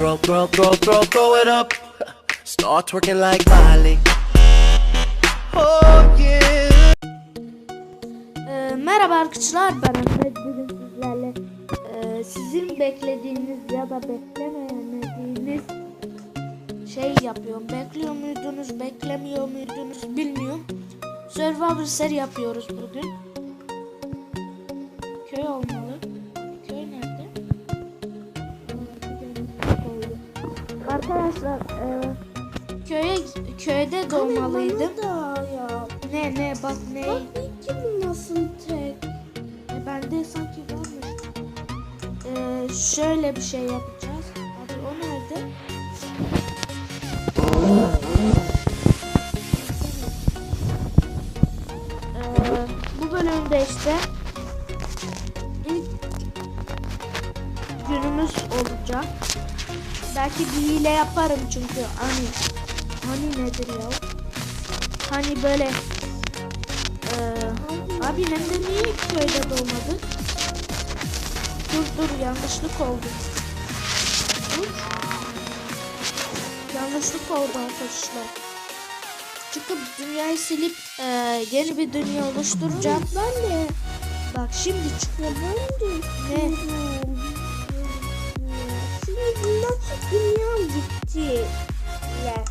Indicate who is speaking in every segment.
Speaker 1: Throw, throw, throw, throw, throw it up. Start twerking like Miley. Oh yeah.
Speaker 2: Ee, merhaba arkadaşlar ben Ahmet bugün sizlerle e, sizin beklediğiniz ya da beklemediğiniz şey yapıyorum. Bekliyor muydunuz, beklemiyor muydunuz bilmiyorum. Survivor seri yapıyoruz bugün. Köy olmalı. Arkadaşlar e, köye köyde doğmalıydım. Ne ne bak ne?
Speaker 3: Bak kim nasıl tek?
Speaker 2: E, bende sanki varmış. Ee, şöyle bir şey yapacağız. Belki bir hile yaparım çünkü hani hani nedir ya? Hani böyle ee, abi hem de niye köyde doğmadık? Dur dur yanlışlık oldu. Dur. Yanlışlık oldu arkadaşlar. Çıkıp dünyayı silip e, yeni bir dünya oluşturacağım.
Speaker 3: Ben de.
Speaker 2: Bak şimdi çık.
Speaker 3: Ya ben de.
Speaker 2: Ne?
Speaker 3: İstiyorum. Şimdi bundan dünya gitti. Ya.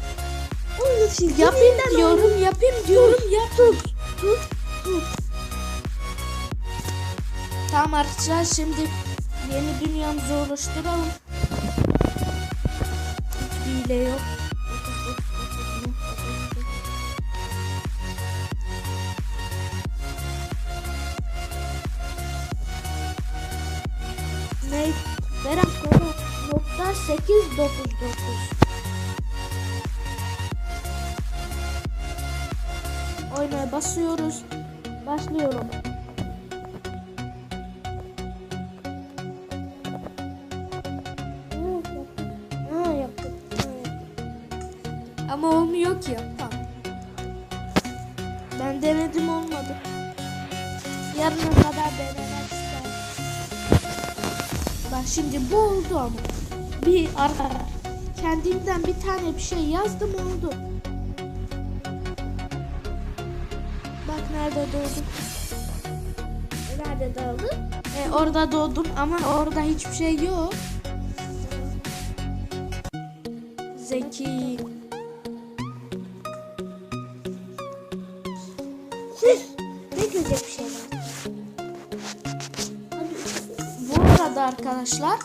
Speaker 3: Onu sildim.
Speaker 2: Yapayım diyorum, yapayım diyorum, yap. Dur, dur. Tamam arkadaşlar şimdi yeni dünyamızı oluşturalım. Hiçbir hile yok. 899 Oynaya basıyoruz. Başlıyorum. Ama olmuyor ki. Tamam. Ben denedim olmadı. Yarına kadar denemek isterim. Bak şimdi bu oldu ama. Bir ara kendimden bir tane bir şey yazdım oldu. Bak nerede doğdum.
Speaker 3: Nerede daldın?
Speaker 2: E, orada doğdum ama orada hiçbir şey yok. Zeki.
Speaker 3: Ne güzel bir şey var.
Speaker 2: Bu arada arkadaşlar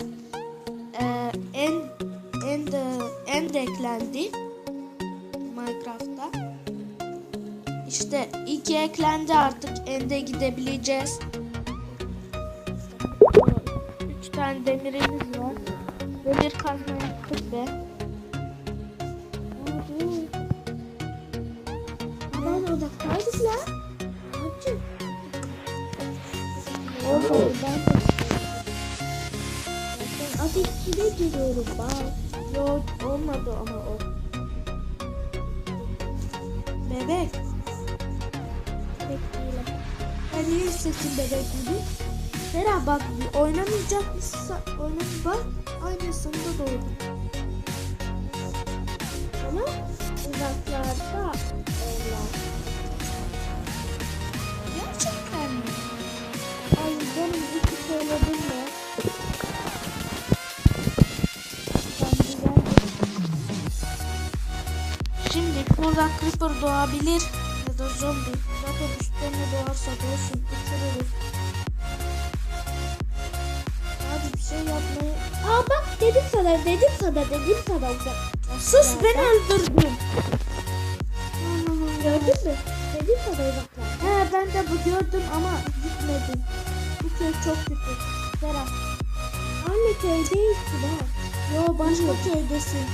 Speaker 2: de eklendi Minecraft'ta. İşte iki eklendi artık ende gidebileceğiz. Üç tane demirimiz var. Demir kazma yaptık be.
Speaker 3: Ben odaktaydık lan. Ne yapacağım?
Speaker 2: Olmadı.
Speaker 3: Ben Ateşçide giriyorum bak.
Speaker 2: Yok olmadı ama o. Bebek.
Speaker 3: Bekleyelim.
Speaker 2: Ben niye sesin bebek gibi? Sera bak oynamayacak mısın? Oynam bak aynısında doğdu.
Speaker 3: Ama uzaklarda evler.
Speaker 2: Gerçekten mi?
Speaker 3: Ay canım iki söyledim
Speaker 2: Şimdi burada creeper doğabilir ya da zombi. Zaten üstlerine doğarsa doğsun uçururuz. Hadi bir şey yapmayı...
Speaker 3: Aa bak dedim sana dedim sana dedim sana.
Speaker 2: Sus beni öldürdün.
Speaker 3: Gördün mü? Dedim sana uzaklar.
Speaker 2: He ben de bu gördüm ama gitmedim. Bu köy çok kötü. Sera.
Speaker 3: Anne köydeyizsin ha.
Speaker 2: Yo başka köydesin.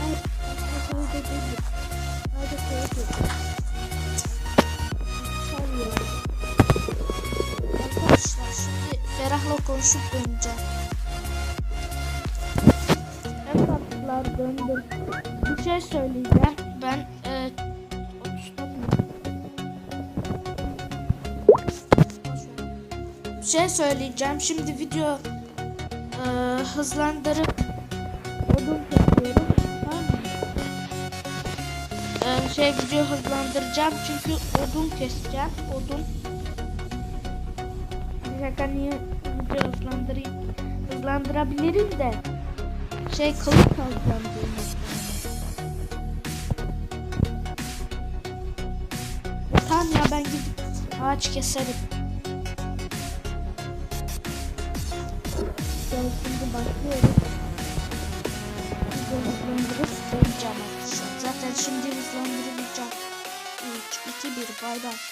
Speaker 3: Hayır başka köyde değilim.
Speaker 2: Arkadaşlar şimdi Ferah'la konuşup döneceğim. Tatlılar döndüm. Bir şey söyleyeceğim. Ben e, 30'da mı? Bir şey söyleyeceğim. Şimdi video e, hızlandırıp şey video hızlandıracağım çünkü odun keseceğim. Odun. Bir dakika niye video hızlandırayım? Hızlandırabilirim de. Şey kılıç. Ya Tamam ya ben gidip ağaç keserim.
Speaker 3: Gel şimdi başlıyoruz.
Speaker 2: Arkadaşlar. Zaten şimdi hızlandıracağım. 3, 2, 1 bay bay.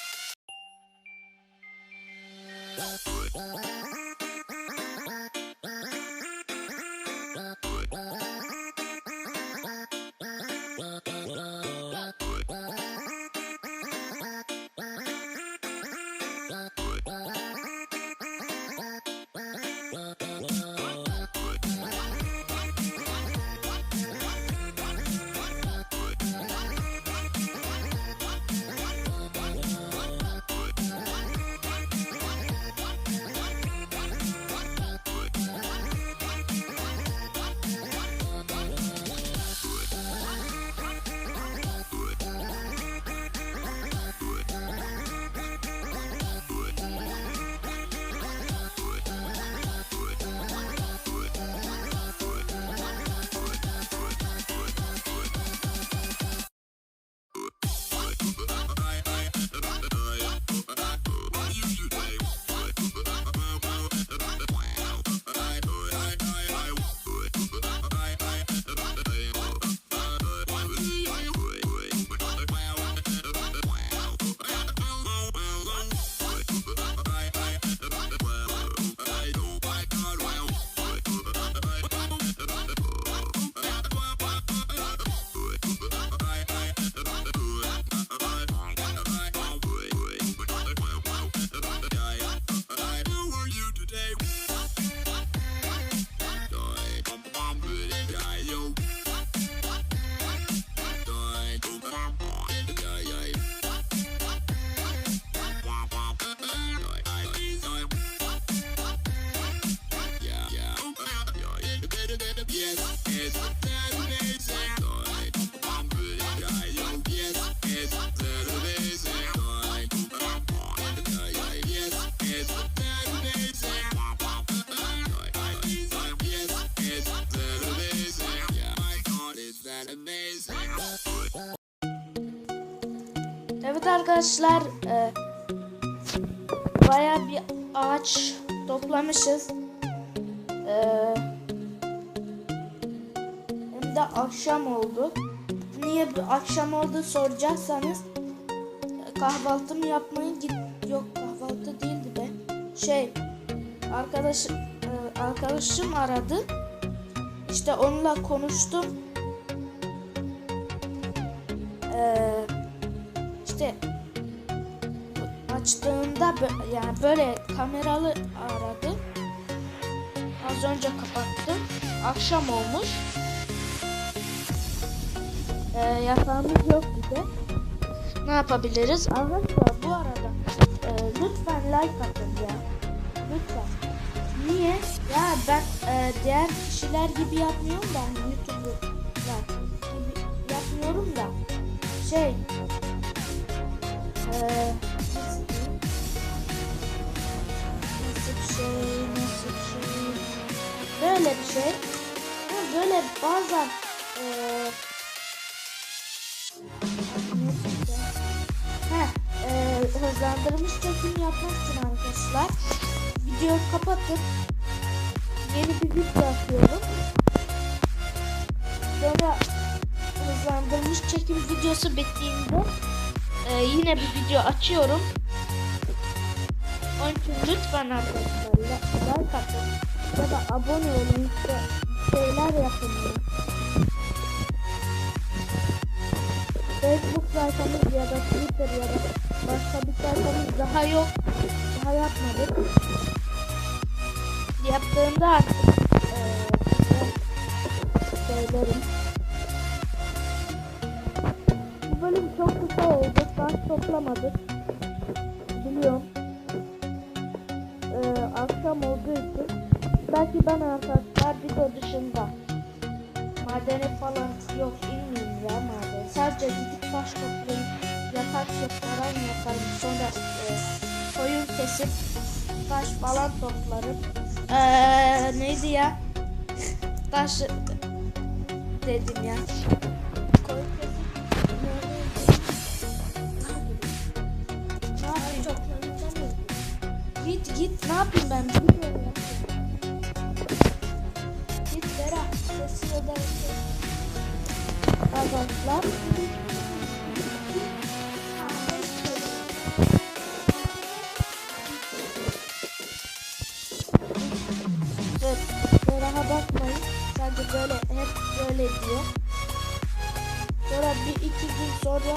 Speaker 2: Arkadaşlar e, bayağı bir ağaç toplamışız. E, hem de akşam oldu. Niye akşam oldu soracaksanız kahvaltımı yapmaya git yok kahvaltı değildi be. Şey arkadaş e, arkadaşım aradı. İşte onunla konuştum. Açtığında yani böyle kameralı aradı. Az önce kapattım. Akşam olmuş. Ee, yatağımız yok bir. Ne yapabiliriz? Arkadaşlar bu arada e, lütfen like atın ya. Lütfen. Niye? Ya ben e, diğer kişiler gibi yapmıyorum da hani YouTuber'lar gibi yapmıyorum da şey ee, Böyle bir şey. Böyle bazen ee, Ha, ee, hızlandırılmış çekim yapmak arkadaşlar videoyu kapatıp yeni bir video atıyorum. Sonra hızlandırılmış çekim videosu bittiğinde ee, yine bir video açıyorum. Onun için lütfen arkadaşlar like atın ya da abone olun işte şeyler yapın. ya. Facebook sayfamız ya da Twitter ya da başka bir sayfamız daha yok. Daha yapmadık. Yaptığımda artık eee söylerim. Bu bölüm çok kısa oldu. Baş toplamadık. Biliyorum. Ee, akşam olduğu için belki ben arkadaşlar video dışında madene falan yok inmeyeyim ya maden. Sadece gidip taş toplayıp yatak yaparım yaparım. Sonra e, koyun kesip taş falan toplarım. Eee neydi ya? taş dedim ya. Git ne yapayım ben bilmiyorum ya. Git Berat sessiz oda Arkadaşlar Evet, Berat'a bakmayın. Sadece böyle hep böyle diyor. Sonra bir iki gün sonra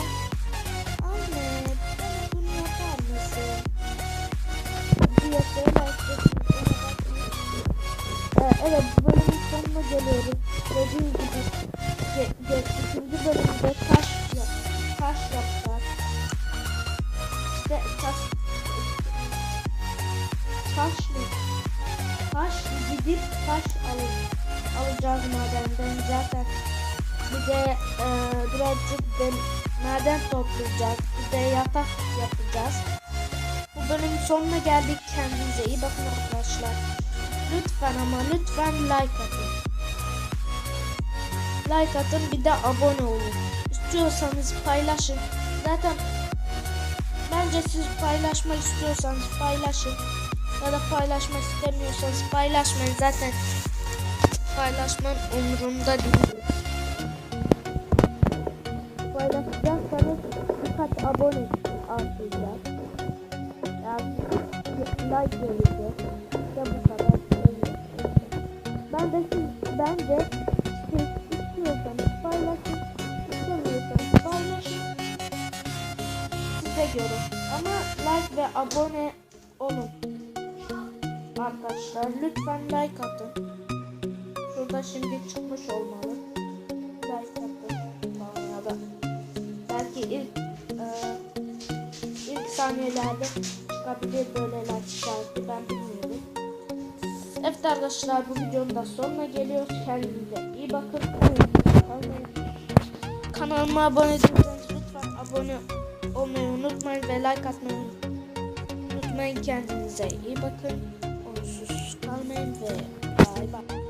Speaker 2: bakmayın. Ee, evet bölümün sonuna geliyoruz. Dediğim gibi ge, ge, ikinci bölümde taş yap, taş yapacağız. İşte taş taş mı? Taş gidip taş alıp alacağız madenden zaten. Bir de e, birazcık de maden toplayacağız. Bir de yatak yapacağız. Bu bölümün sonuna geldik. Kendinize iyi bakın arkadaşlar. Lütfen ama lütfen like atın. Like atın bir de abone olun. İstiyorsanız paylaşın. Zaten bence siz paylaşmak istiyorsanız paylaşın. Ya da paylaşmak istemiyorsanız paylaşmayın. Zaten paylaşmam umurumda değil. Paylaşacaksanız birkaç abone artacak. Like gelecek. İşte bu kadar. Ben de siz, ben de siz istiyorsanız paylaşın. İstemiyorsanız paylaşın. Size göre. Ama like ve abone olun. Arkadaşlar lütfen like atın. Şurada şimdi çıkmış olmalı. Like atın. Ya da belki ilk e, ilk saniyelerde çıkabilir böyle like işareti ben bilmiyorum. Evet arkadaşlar bu videonun da sonuna geliyoruz. Kendinize iyi bakın. Kanalıma abone değilseniz lütfen abone olmayı unutmayın ve like atmayı unutmayın. Kendinize iyi bakın. Onsuz kalmayın ve bay bay.